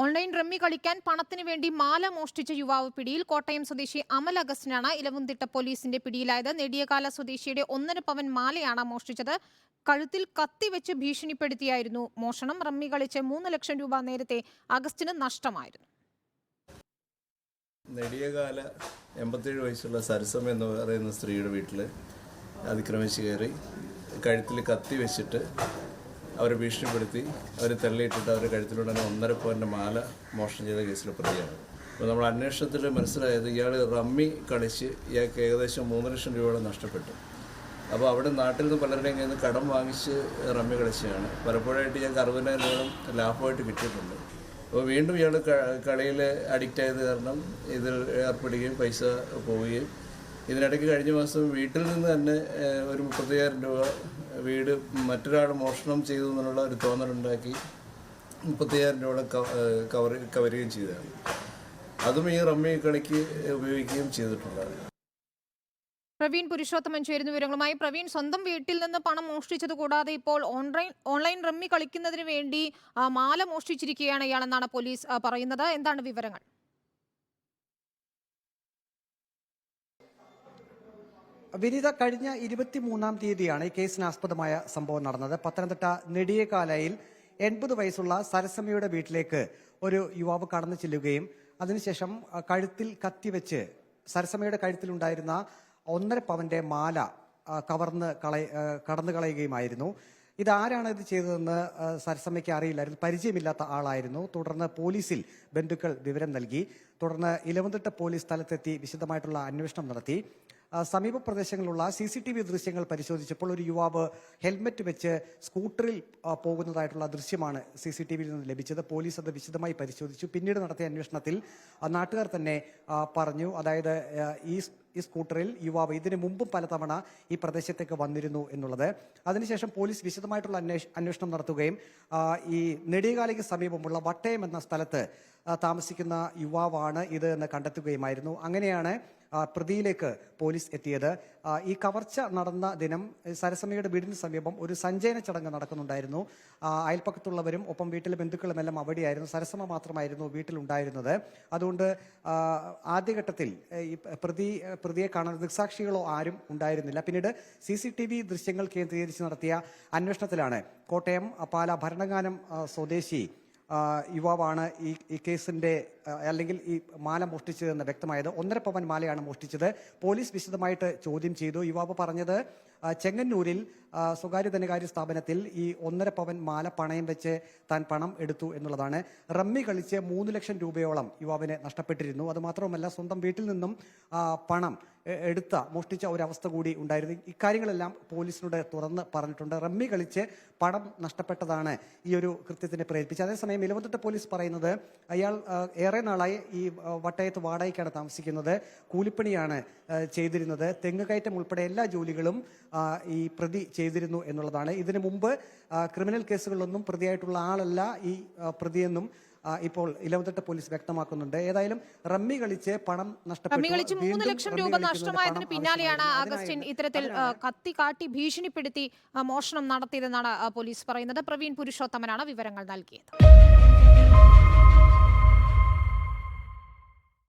Online rummy കളിക്കാൻ പണത്തിന് വേണ്ടി മാല മോഷ്ടിച്ച യുവാവ് പിടിയിൽ കോട്ടയം സ്വദേശി അമൽ അഗസ്റ്റിനാണ് ഇലവുംതിട്ട പോലീസിന്റെ പിടിയിലായത്. നെടിയകാല സ്വദേശിയുടെ ഒന്നര പവൻ മാലയാണ് മോഷ്ടിച്ചത്. കഴുത്തിൽ കത്തിവെച്ച് ഭീഷണിപ്പെടുത്തിയായിരുന്നു മോഷണം. റമ്മി കളിച്ച് മൂന്ന് ലക്ഷം രൂപ നേരത്തെ അഗസ്റ്റിന് നഷ്ടമായിരുന്നു. നെടിയകാല എൺപത്തേഴ് വയസ്സുള്ള സരസം എന്ന് പറയുന്ന സ്ത്രീയുടെ വീട്ടിൽ അതിക്രമിച്ച് കയറി കഴുത്തിൽ കത്തി വെച്ചിട്ട് അവരെ ഭീഷണിപ്പെടുത്തി അവരെ തള്ളിയിട്ടിട്ട് അവരുടെ കഴുത്തിലൂടെ തന്നെ ഒന്നര പോയിന്റെ മാല മോഷണം ചെയ്ത കേസിലെ പ്രതിയാണ്. അപ്പോൾ നമ്മൾ അന്വേഷണത്തിൽ മനസ്സിലായത് ഇയാൾ റമ്മി കളിച്ച് ഇയാൾക്ക് ഏകദേശം മൂന്ന് ലക്ഷം രൂപയോളം നഷ്ടപ്പെട്ടു. അപ്പോൾ അവിടെ നാട്ടിൽ നിന്ന് പലരുടെയും കയ്യിൽ നിന്ന് കടം വാങ്ങിച്ച് റമ്മി കളിച്ചതാണ്. പലപ്പോഴായിട്ട് ഞങ്ങൾക്ക് അറുപതിനായിരം രൂപ ലാഭമായിട്ട് കിട്ടിയിട്ടുണ്ട്. അപ്പോൾ വീണ്ടും ഇയാൾ കളിയിൽ അഡിക്റ്റ് ആയത് കാരണം ഇതിൽ ഏർപ്പെടുകയും പൈസ പോവുകയും. ഇതിനിടയ്ക്ക് കഴിഞ്ഞ മാസം വീട്ടിൽ നിന്ന് തന്നെ ഒരു മുപ്പത്തയ്യായിരം രൂപ വീട് മറ്റൊരാൾ മോഷണം ചെയ്തു എന്നുള്ള ഒരു തോന്നലുണ്ടാക്കി മുപ്പത്തയ്യായിരം രൂപ കവർ കവരുകയും ചെയ്തതാണ്. അതും ഈ റമ്മി കളിക്ക് ഉപയോഗിക്കുകയും ചെയ്തിട്ടുണ്ട്. പ്രവീൺ പുരുഷോത്തമൻ ചേരുന്ന വിവരങ്ങളുമായി പ്രവീൺ സ്വന്തം വീട്ടിൽ നിന്ന് പണം മോഷ്ടിച്ചത് കൂടാതെ ഇപ്പോൾ ഓൺലൈൻ ഓൺലൈൻ റമ്മി കളിക്കുന്നതിന് വേണ്ടി മാല മോഷ്ടിച്ചിരിക്കുകയാണ് ഇയാളെന്നാണ് പോലീസ് പറയുന്നത്. എന്താണ് വിവരങ്ങൾ? വിനീത കഴിഞ്ഞ ഇരുപത്തിമൂന്നാം തീയതിയാണ് ഈ കേസിന് ആസ്പദമായ സംഭവം നടന്നത്. പത്തനംതിട്ട നെടിയകാലയിൽ എൺപത് വയസ്സുള്ള സരസമ്മയുടെ വീട്ടിലേക്ക് ഒരു യുവാവ് കടന്നു ചെല്ലുകയും അതിനുശേഷം കഴുത്തിൽ കത്തിവെച്ച് സരസമ്മയുടെ കഴുത്തിലുണ്ടായിരുന്ന ഒന്നര പവന്റെ മാല കവർന്ന് കളയ കടന്നു കളയുകയുമായിരുന്നു. ഇതാരാണ് ഇത് ചെയ്തതെന്ന് സരസമ്മയ്ക്ക് അറിയില്ലായിരുന്നു. പരിചയമില്ലാത്ത ആളായിരുന്നു. തുടർന്ന് പോലീസിൽ ബന്ധുക്കൾ വിവരം നൽകി. തുടർന്ന് ഇലവന്തിട്ട പോലീസ് സ്ഥലത്തെത്തി വിശദമായിട്ടുള്ള അന്വേഷണം നടത്തി. സമീപ പ്രദേശങ്ങളിലുള്ള സി സി ടി വി ദൃശ്യങ്ങൾ പരിശോധിച്ചപ്പോൾ ഒരു യുവാവ് ഹെൽമറ്റ് വെച്ച് സ്കൂട്ടറിൽ പോകുന്നതായിട്ടുള്ള ദൃശ്യമാണ് സി സി ടി വിയിൽ നിന്ന് ലഭിച്ചത്. പോലീസ് അത് വിശദമായി പരിശോധിച്ചു. പിന്നീട് നടത്തിയ അന്വേഷണത്തിൽ നാട്ടുകാർ തന്നെ പറഞ്ഞു. അതായത് ഈ ഈ സ്കൂട്ടറിൽ യുവാവ് ഇതിനു മുമ്പും പലതവണ ഈ പ്രദേശത്തേക്ക് വന്നിരുന്നു എന്നുള്ളത്. അതിനുശേഷം പോലീസ് വിശദമായിട്ടുള്ള അന്വേഷ- അന്വേഷണം നടത്തുകയും ഈ നെടിയകാലിക്ക് സമീപമുള്ള വട്ടയം എന്ന സ്ഥലത്ത് താമസിക്കുന്ന യുവാവാണ് ഇത് എന്ന് കണ്ടെത്തുകയുമായിരുന്നു. അങ്ങനെയാണ് പ്രതിയിലേക്ക് പോലീസ് എത്തിയത്. ഈ കവർച്ച നടന്ന ദിനം സരസമ്മയുടെ വീടിന് സമീപം ഒരു സഞ്ചയന ചടങ്ങ് നടക്കുന്നുണ്ടായിരുന്നു. അയൽപ്പക്കത്തുള്ളവരും ഒപ്പം വീട്ടിലെ ബന്ധുക്കളും എല്ലാം അവിടെയായിരുന്നു. സരസമ്മ മാത്രമായിരുന്നു വീട്ടിലുണ്ടായിരുന്നത്. അതുകൊണ്ട് ആദ്യഘട്ടത്തിൽ ഈ പ്രതി പ്രതിയെ കാണാൻ ദൃക്സാക്ഷികളോ ആരും ഉണ്ടായിരുന്നില്ല. പിന്നീട് സി സി ടി വി ദൃശ്യങ്ങൾ കേന്ദ്രീകരിച്ച് നടത്തിയ അന്വേഷണത്തിലാണ് കോട്ടയം പാല ഭരണങ്ങാനം സ്വദേശി യുവാവാണ് ഈ കേസിന്റെ അല്ലെങ്കിൽ ഈ മാല മോഷ്ടിച്ചതെന്ന് വ്യക്തമായത് ഒന്നര പവൻ മാലയാണ് മോഷ്ടിച്ചത്. പോലീസ് വിശദമായിട്ട് ചോദ്യം ചെയ്തു. യുവാവ് പറഞ്ഞത് ചെങ്ങന്നൂരിൽ സ്വകാര്യ ധനകാര്യ സ്ഥാപനത്തിൽ ഈ ഒന്നര പവൻ മാല പണയം വെച്ച് താൻ പണം എടുത്തു എന്നുള്ളതാണ്. റമ്മി കളിച്ച് മൂന്ന് ലക്ഷം രൂപയോളം യുവാവിന് നഷ്ടപ്പെട്ടിരുന്നു. അതുമാത്രവുമല്ല സ്വന്തം വീട്ടിൽ നിന്നും പണം എടുത്ത മോഷ്ടിച്ച ഒരവസ്ഥ കൂടി ഉണ്ടായിരുന്നു. ഇക്കാര്യങ്ങളെല്ലാം പോലീസിനോട് തുറന്ന് പറഞ്ഞിട്ടുണ്ട്. റമ്മി കളിച്ച് പണം നഷ്ടപ്പെട്ടതാണ് ഈ ഒരു കൃത്യത്തിനെ പ്രേരിപ്പിച്ചത്. അതേസമയം ഇലവത്തിട്ട് പോലീസ് പറയുന്നത് അയാൾ ആ, ഏറെ നാളായി ഈ വട്ടയത്ത് വാടകയ്ക്കാണ് താമസിക്കുന്നത്. കൂലിപ്പണിയാണ് ചെയ്തിരുന്നത്. തെങ്ങ് കയറ്റം ഉൾപ്പെടെ എല്ലാ ജോലികളും ഈ പ്രതി ചെയ്തിരുന്നു എന്നുള്ളതാണ്. ഇതിനു മുമ്പ് ക്രിമിനൽ കേസുകളിലൊന്നും പ്രതിയായിട്ടുള്ള ആളല്ല ഈ പ്രതിയെന്നും ഇപ്പോൾ ഇലവത്തിട്ട് പോലീസ് വ്യക്തമാക്കുന്നുണ്ട്. ഏതായാലും റമ്മി കളിച്ച് പണം നഷ്ടപ്പെട്ടു. മൂന്ന് ലക്ഷം രൂപ നഷ്ടമായതിന് പിന്നാലെയാണ് ആഗസ്റ്റിൻ അഗസ്റ്റിൻ ഇത്തരത്തിൽ കത്തി കാട്ടി ഭീഷണിപ്പെടുത്തി മോഷണം നടത്തിയതെന്നാണ് പോലീസ് പറയുന്നത്. പ്രവീൺ പുരുഷോത്തമനാണ് വിവരങ്ങൾ നൽകിയത്.